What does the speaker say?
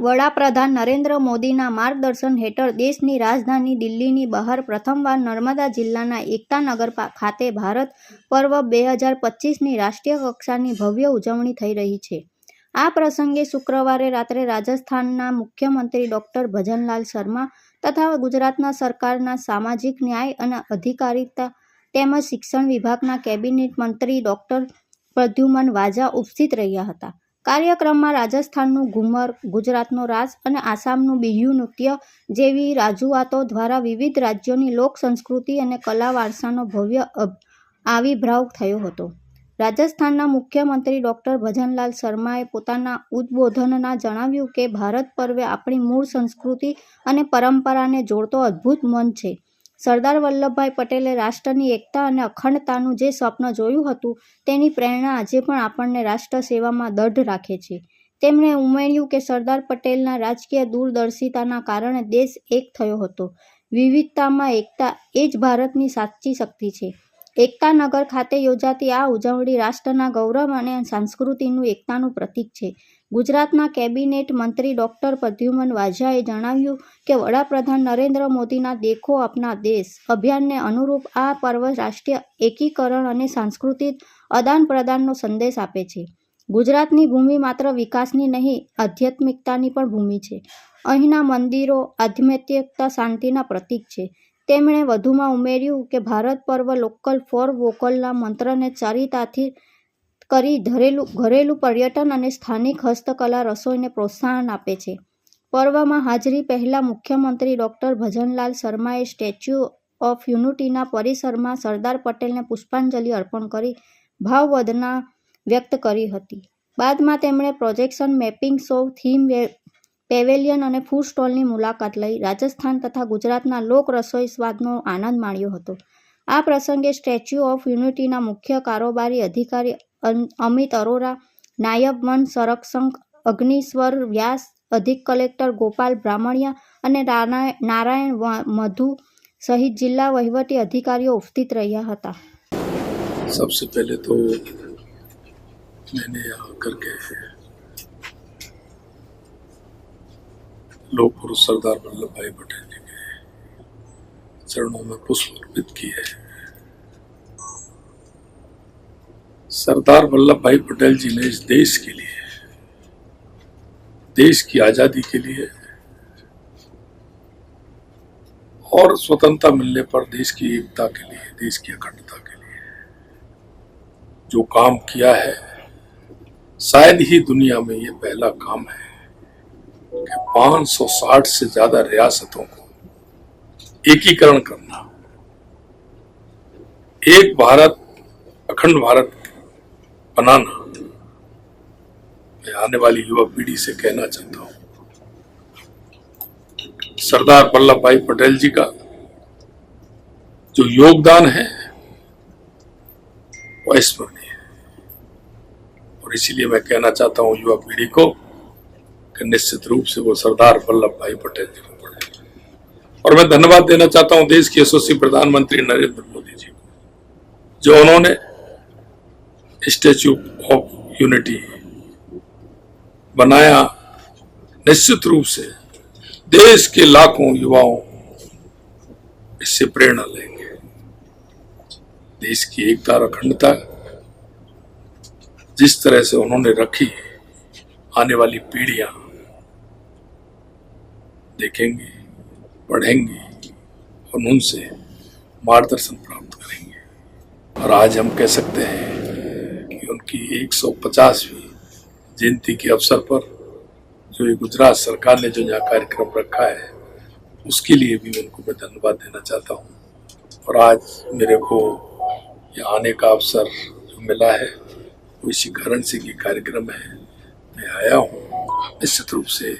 વડાપ્રધાન નરેન્દ્ર મોદીના માર્ગદર્શન હેઠળ દેશની રાજધાની દિલ્હીની બહાર પ્રથમવાર નર્મદા જિલ્લાના એકતાનગર પા- ખાતે ભારત પર્વ બે હજાર પચીસની રાષ્ટ્રીય કક્ષાની ભવ્ય ઉજવણી થઈ રહી છે. આ પ્રસંગે શુક્રવારે રાત્રે રાજસ્થાનના મુખ્યમંત્રી ડૉક્ટર ભજનલાલ શર્મા તથા ગુજરાતના સરકારના સામાજિક ન્યાય અને અધિકારિતા તેમજ શિક્ષણ વિભાગના કેબિનેટ મંત્રી ડૉક્ટર પ્રદ્યુમન વાજા ઉપસ્થિત રહ્યા હતા. કાર્યક્રમમાં રાજસ્થાનનું ઘુમર, ગુજરાતનો રાસ અને આસામનું બિહુ નૃત્ય જેવી રજૂઆતો દ્વારા વિવિધ રાજ્યોની લોક સંસ્કૃતિ અને કલા વારસાનો ભવ્ય આવિર્ભાવ થયો હતો. રાજસ્થાનના મુખ્યમંત્રી ડૉક્ટર ભજનલાલ શર્માએ પોતાના ઉદ્બોધનના જણાવ્યું કે, ભારત પર્વે આપણી મૂળ સંસ્કૃતિ અને પરંપરાને જોડતો અદ્ભુત મન છે. સરદાર વલ્લભભાઈ પટેલે રાષ્ટ્રની એકતા અને અખંડતાનું જે સ્વપ્ન જોયું હતું, તેની પ્રેરણા આજે પણ આપણને રાષ્ટ્ર સેવામાં દઢ રાખે છે. તેમણે ઉમેર્યું કે સરદાર પટેલના રાજકીય દૂરદર્શિતાના કારણે દેશ એક થયો હતો. વિવિધતામાં એકતા એ જ ભારતની સાચી શક્તિ છે. એકતાનગર ખાતે યોજાતી આ ઉજવણી રાષ્ટ્રના ગૌરવ અને સંસ્કૃતિનું એકતાનું પ્રતીક છે. ગુજરાતના કેબિનેટ મંત્રી ડોક્ટર પ્રદ્યુમન વાઝાએ જણાવ્યું કે, વડાપ્રધાન નરેન્દ્ર મોદીના દેખો અપના દેશ અભિયાનને અનુરૂપ આ પર્વ રાષ્ટ્રીય એકીકરણ અને સાંસ્કૃતિક આદાન પ્રદાનનો સંદેશ આપે છે. ગુજરાતની ભૂમિ માત્ર વિકાસની નહીં, આધ્યાત્મિકતાની પણ ભૂમિ છે. અહીંના મંદિરો આધ્યાત્મિકતા શાંતિના પ્રતીક છે. તેમણે વધુમાં ઉમેર્યું કે, ભારત પર્વ લોકલ ફોર વોકલના મંત્રને ચરિતાર્થિત કરી ઘરેલું ઘરેલું પર્યટન અને સ્થાનિક હસ્તકલા રસોઈને પ્રોત્સાહન આપે છે. પર્વમાં હાજરી પહેલાં મુખ્યમંત્રી ડૉક્ટર ભજનલાલ શર્માએ સ્ટેચ્યુ ઓફ યુનિટીના પરિસરમાં સરદાર પટેલને પુષ્પાંજલિ અર્પણ કરી ભાવવદના વ્યક્ત કરી હતી. બાદમાં તેમણે projection mapping show, theme pavilion અને ફૂડ સ્ટોલની મુલાકાત લઈ રાજસ્થાન તથા ગુજરાતના લોક રસોઈ સ્વાદનો આનંદ માણ્યો હતો. આ પ્રસંગે સ્ટેચ્યુ ઓફ યુનિટીના મુખ્ય કારોબારી અધિકારી અન- અમિત અરોરા નાયબ વન સંરક્ષક અગ્નિશ્વર વ્યાસ અધિક કલેક્ટર ગોપાલ બ્રાહ્મણિયા અને રાના- નારાયણ વ- મધુ સહિત જિલ્લા વહીવટી અધિકારીઓ ઉપસ્થિત રહ્યા હતા सबसे पहले तो मैंने यहाँ आकर के लोक पुरुष सरदार वल्लभ भाई पटेल जी के चरणों में पुष्प अर्पित किए सरदार वल्लभ भाई पटेल जी ने इस देश के लिए, देश की आज़ादी के लिए और स्वतंत्रता मिलने पर देश की एकता के लिए, देश की अखंडता के लिए जो काम किया है, शायद ही दुनिया में ये पहला काम है कि 560 से ज़्यादा रियासतों को एकीकरण करना। एक भारत, अखंड भारत बनाना। मैं आने वाली युवा पीढ़ी से कहना चाहता हूँ। सरदार वल्लभ भाई पटेल जी का जो योगदान है वो अस्मरणीय है। और इसीलिए मैं कहना चाहता हूँ युवा पीढ़ी को कि निश्चित रूप से वो सरदार वल्लभ भाई पटेल जी और मैं धन्यवाद देना चाहता हूँ देश के यशस्वी प्रधानमंत्री नरेंद्र मोदी जी को, जो उन्होंने स्टेच्यू ऑफ़ यूनिटी बनाया निश्चित रूप से देश के लाखों युवाओं इससे प्रेरणा लेंगे। देश की एकता और अखंडता जिस तरह से उन्होंने रखी, आने वाली पीढ़ियाँ देखेंगी। पढ़ेंगी और उनसे मार्गदर्शन प्राप्त करेंगे। और आज हम कह सकते हैं कि उनकी 150वीं जयंती के अवसर पर जो ये गुजरात सरकार ने जो यहाँ कार्यक्रम रखा है, उसके लिए भी उनको मैं धन्यवाद देना चाहता हूँ। और आज मेरे को यहाँ आने का अवसर जो मिला है, वो इसी कारण से कि कार्यक्रम है मैं आया हूँ। निश्चित रूप से